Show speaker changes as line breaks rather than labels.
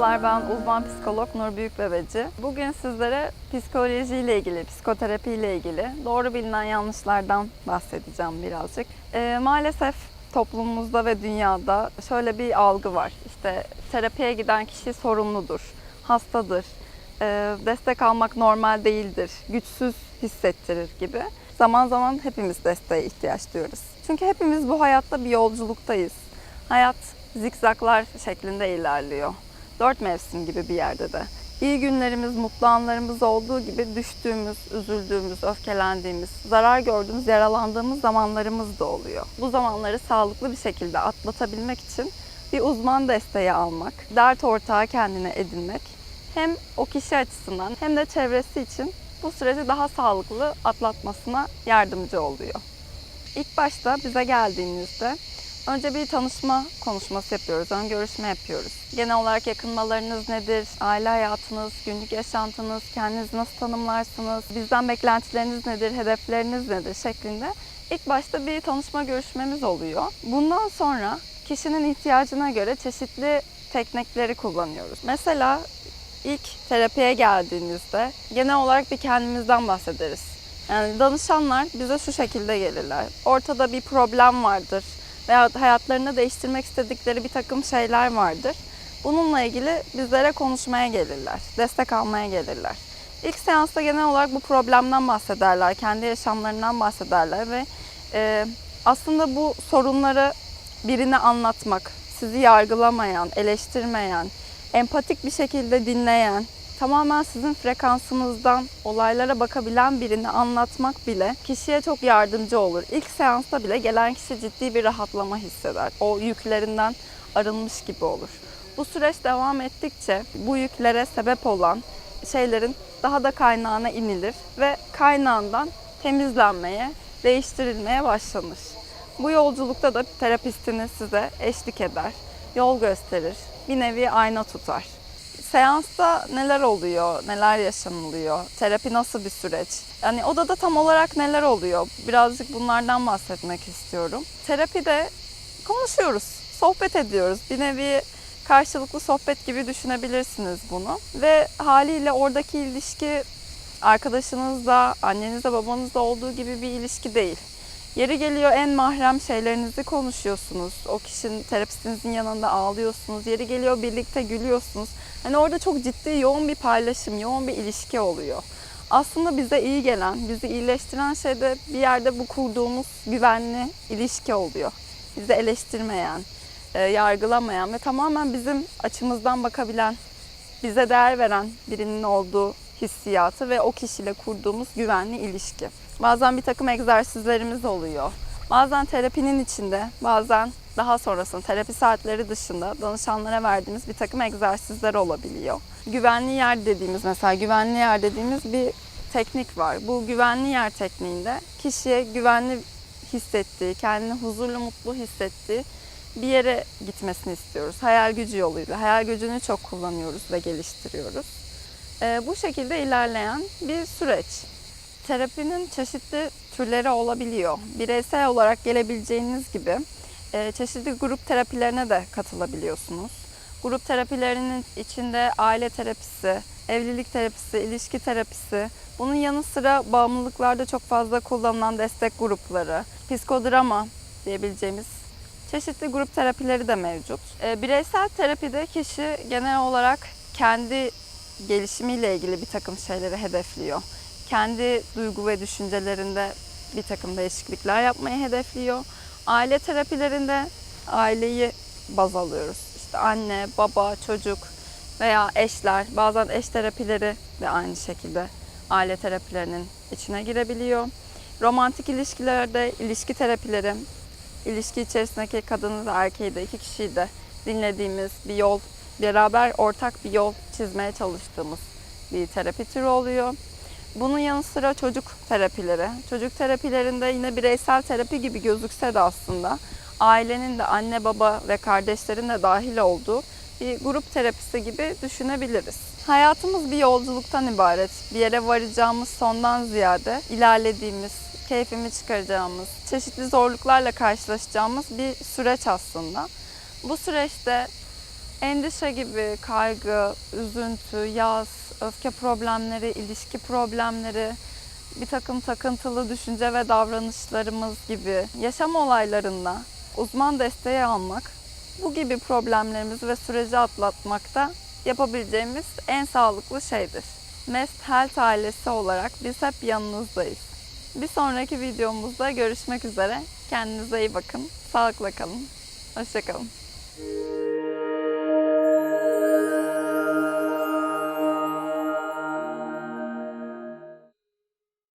Merhabalar ben uzman psikolog Nur Büyükbebeci. Bugün sizlere psikoloji ile ilgili, psikoterapi ile ilgili doğru bilinen yanlışlardan bahsedeceğim birazcık. Ee, maalesef toplumumuzda ve dünyada şöyle bir algı var. İşte terapiye giden kişi sorumludur, hastadır, e, destek almak normal değildir, güçsüz hissettirir gibi. Zaman zaman hepimiz desteğe ihtiyaç duyuyoruz. Çünkü hepimiz bu hayatta bir yolculuktayız. Hayat zikzaklar şeklinde ilerliyor. Dört mevsim gibi bir yerde de. İyi günlerimiz, mutlu anlarımız olduğu gibi düştüğümüz, üzüldüğümüz, öfkelendiğimiz, zarar gördüğümüz, yaralandığımız zamanlarımız da oluyor. Bu zamanları sağlıklı bir şekilde atlatabilmek için bir uzman desteği almak, dert ortağı kendine edinmek hem o kişi açısından hem de çevresi için bu süreci daha sağlıklı atlatmasına yardımcı oluyor. İlk başta bize geldiğinizde önce bir tanışma konuşması yapıyoruz, ön görüşme yapıyoruz. Genel olarak yakınmalarınız nedir, aile hayatınız, günlük yaşantınız, kendinizi nasıl tanımlarsınız, bizden beklentileriniz nedir, hedefleriniz nedir şeklinde ilk başta bir tanışma görüşmemiz oluyor. Bundan sonra kişinin ihtiyacına göre çeşitli teknikleri kullanıyoruz. Mesela ilk terapiye geldiğinizde genel olarak bir kendimizden bahsederiz. Yani danışanlar bize şu şekilde gelirler. Ortada bir problem vardır veya hayatlarını değiştirmek istedikleri bir takım şeyler vardır. Bununla ilgili bizlere konuşmaya gelirler, destek almaya gelirler. İlk seansta genel olarak bu problemden bahsederler, kendi yaşamlarından bahsederler ve e, aslında bu sorunları birine anlatmak, sizi yargılamayan, eleştirmeyen, empatik bir şekilde dinleyen, tamamen sizin frekansınızdan olaylara bakabilen birini anlatmak bile kişiye çok yardımcı olur. İlk seansta bile gelen kişi ciddi bir rahatlama hisseder. O yüklerinden arınmış gibi olur. Bu süreç devam ettikçe bu yüklere sebep olan şeylerin daha da kaynağına inilir ve kaynağından temizlenmeye, değiştirilmeye başlanır. Bu yolculukta da terapistiniz size eşlik eder, yol gösterir, bir nevi ayna tutar. Seansta neler oluyor, neler yaşanılıyor, terapi nasıl bir süreç? Yani odada tam olarak neler oluyor? Birazcık bunlardan bahsetmek istiyorum. Terapide konuşuyoruz, sohbet ediyoruz. Bir nevi karşılıklı sohbet gibi düşünebilirsiniz bunu. Ve haliyle oradaki ilişki arkadaşınızla, annenizle, babanızla olduğu gibi bir ilişki değil. Yeri geliyor en mahrem şeylerinizi konuşuyorsunuz. O kişinin terapistinizin yanında ağlıyorsunuz. Yeri geliyor birlikte gülüyorsunuz. Hani orada çok ciddi yoğun bir paylaşım, yoğun bir ilişki oluyor. Aslında bize iyi gelen, bizi iyileştiren şey de bir yerde bu kurduğumuz güvenli ilişki oluyor. Bizi eleştirmeyen, e, yargılamayan ve tamamen bizim açımızdan bakabilen, bize değer veren birinin olduğu hissiyatı ve o kişiyle kurduğumuz güvenli ilişki. Bazen bir takım egzersizlerimiz oluyor. Bazen terapinin içinde, bazen daha sonrasında terapi saatleri dışında danışanlara verdiğimiz bir takım egzersizler olabiliyor. Güvenli yer dediğimiz mesela güvenli yer dediğimiz bir teknik var. Bu güvenli yer tekniğinde kişiye güvenli hissettiği, kendini huzurlu, mutlu hissettiği bir yere gitmesini istiyoruz. Hayal gücü yoluyla. Hayal gücünü çok kullanıyoruz ve geliştiriyoruz. Bu şekilde ilerleyen bir süreç. Terapinin çeşitli türleri olabiliyor. Bireysel olarak gelebileceğiniz gibi e, çeşitli grup terapilerine de katılabiliyorsunuz. Grup terapilerinin içinde aile terapisi, evlilik terapisi, ilişki terapisi, bunun yanı sıra bağımlılıklarda çok fazla kullanılan destek grupları, psikodrama diyebileceğimiz çeşitli grup terapileri de mevcut. E, bireysel terapide kişi genel olarak kendi gelişimiyle ilgili bir takım şeyleri hedefliyor. Kendi duygu ve düşüncelerinde bir takım değişiklikler yapmayı hedefliyor. Aile terapilerinde aileyi baz alıyoruz. İşte anne, baba, çocuk veya eşler, bazen eş terapileri de aynı şekilde aile terapilerinin içine girebiliyor. Romantik ilişkilerde ilişki terapileri, ilişki içerisindeki kadını da erkeği de iki kişiyi de dinlediğimiz bir yol, beraber ortak bir yol çizmeye çalıştığımız bir terapi türü oluyor. Bunun yanı sıra çocuk terapileri. Çocuk terapilerinde yine bireysel terapi gibi gözükse de aslında ailenin de anne baba ve kardeşlerin de dahil olduğu bir grup terapisi gibi düşünebiliriz. Hayatımız bir yolculuktan ibaret. Bir yere varacağımız sondan ziyade ilerlediğimiz, keyfimi çıkaracağımız, çeşitli zorluklarla karşılaşacağımız bir süreç aslında. Bu süreçte Endişe gibi kaygı, üzüntü, yas, öfke problemleri, ilişki problemleri, bir takım takıntılı düşünce ve davranışlarımız gibi yaşam olaylarında uzman desteği almak, bu gibi problemlerimizi ve süreci atlatmakta yapabileceğimiz en sağlıklı şeydir. Mest Health ailesi olarak biz hep yanınızdayız. Bir sonraki videomuzda görüşmek üzere. Kendinize iyi bakın. Sağlıkla kalın. Hoşçakalın.